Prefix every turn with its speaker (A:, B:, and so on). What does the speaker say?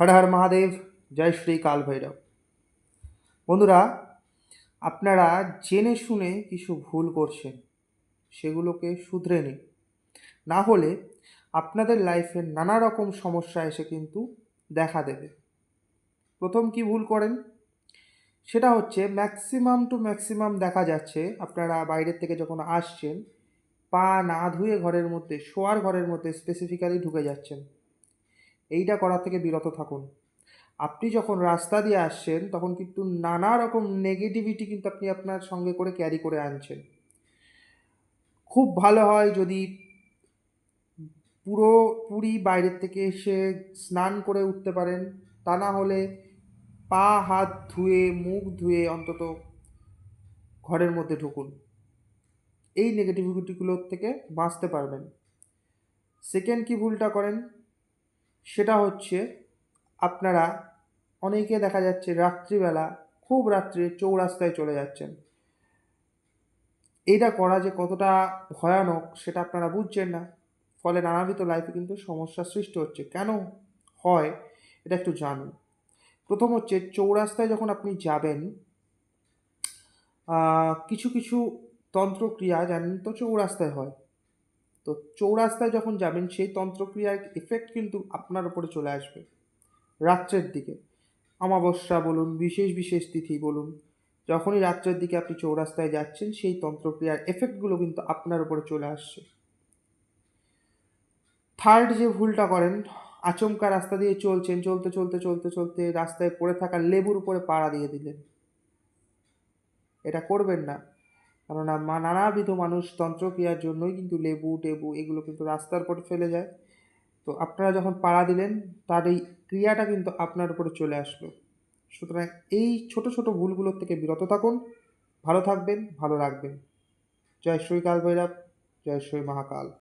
A: হর হর মহাদেব, জয় শ্রী কাল ভৈরব বন্ধুরা, আপনারা জেনে শুনে কিছু ভুল করছেন, সেগুলোকে শুধরে নিন। না হলে আপনাদের লাইফে নানা রকম সমস্যা এসে কিন্তু দেখা দেবে। প্রথম কি ভুল করেন? সেটা হচ্ছে ম্যাক্সিমাম টু ম্যাক্সিমাম দেখা যাচ্ছে, আপনারা বাইরের থেকে যখন আসছেন, পা না ধুয়ে ঘরের মধ্যে, শোয়ার ঘরের মধ্যে স্পেসিফিক্যালি ঢুকে যাচ্ছেন। এইটা করা থেকে বিরত থাকুন। আপনি যখন রাস্তা দিয়ে আসছেন, তখন কিন্তু নানা রকম নেগেটিভিটি কিন্তু আপনি আপনার সঙ্গে করে ক্যারি করে আনছেন। খুব ভালো হয় যদি পুরোপুরি বাইরের থেকে এসে স্নান করে উঠতে পারেন। তা না হলে পা হাত ধুয়ে, মুখ ধুয়ে অন্তত ঘরের মধ্যে ঢুকুন। এই নেগেটিভিটিগুলোর থেকে বাঁচতে পারবেন। সেকেন্ড কি ভুলটা করেন? সেটা হচ্ছে আপনারা অনেকে দেখা যাচ্ছে রাত্রিবেলা খুব রাত্রে চৌরাস্তায় চলে যাচ্ছেন। এইটা করা যে কতটা ভয়ানক সেটা আপনারা বুঝছেন না। ফলে নানাবিধ লাইফে কিন্তু সমস্যার সৃষ্টি হচ্ছে। কেন হয়? এটা একটু জানুন। প্রথম হচ্ছে চৌরাস্তায় যখন আপনি যাবেন কিছু কিছু তন্ত্রক্রিয়া জানেন তো চৌরাস্তায় হয়। তো চৌরাস্তায় যখন যাবেন, সেই তন্ত্রক্রিয়ার এফেক্ট কিন্তু আপনার উপরে চলে আসবে। রাত্রের দিকে। অমাবস্যা বলুন, বিশেষ বিশেষ তিথি বলুন, যখনই রাত্রের দিকে আপনি চৌরাস্তায় যাচ্ছেন, সেই তন্ত্রক্রিয়ার এফেক্টগুলো কিন্তু আপনার উপরে চলে আসছে। থার্ড যে ভুলটা করেন, আচমকা রাস্তা দিয়ে চলছেন, চলতে চলতে চলতে চলতে রাস্তায় পড়ে থাকা লেবুর উপরে পাড়া দিয়ে দিলেন। এটা করবেন না। কেননা নানাবিধ মানুষ তন্ত্রক্রিয়ার জন্যই কিন্তু লেবু, টেবু এগুলো কিন্তু রাস্তার উপর ফেলে যায়। তো আপনারা যখন পাড়া দিলেন, তার এই ক্রিয়াটা কিন্তু আপনার উপরে চলে আসলো। সুতরাং এই ছোট ছোট ভুলগুলোর থেকে বিরত থাকুন, ভালো থাকবেন, ভালো রাখবেন। জয় শ্রী কাল ভৈরব, জয় শ্রী মহাকাল।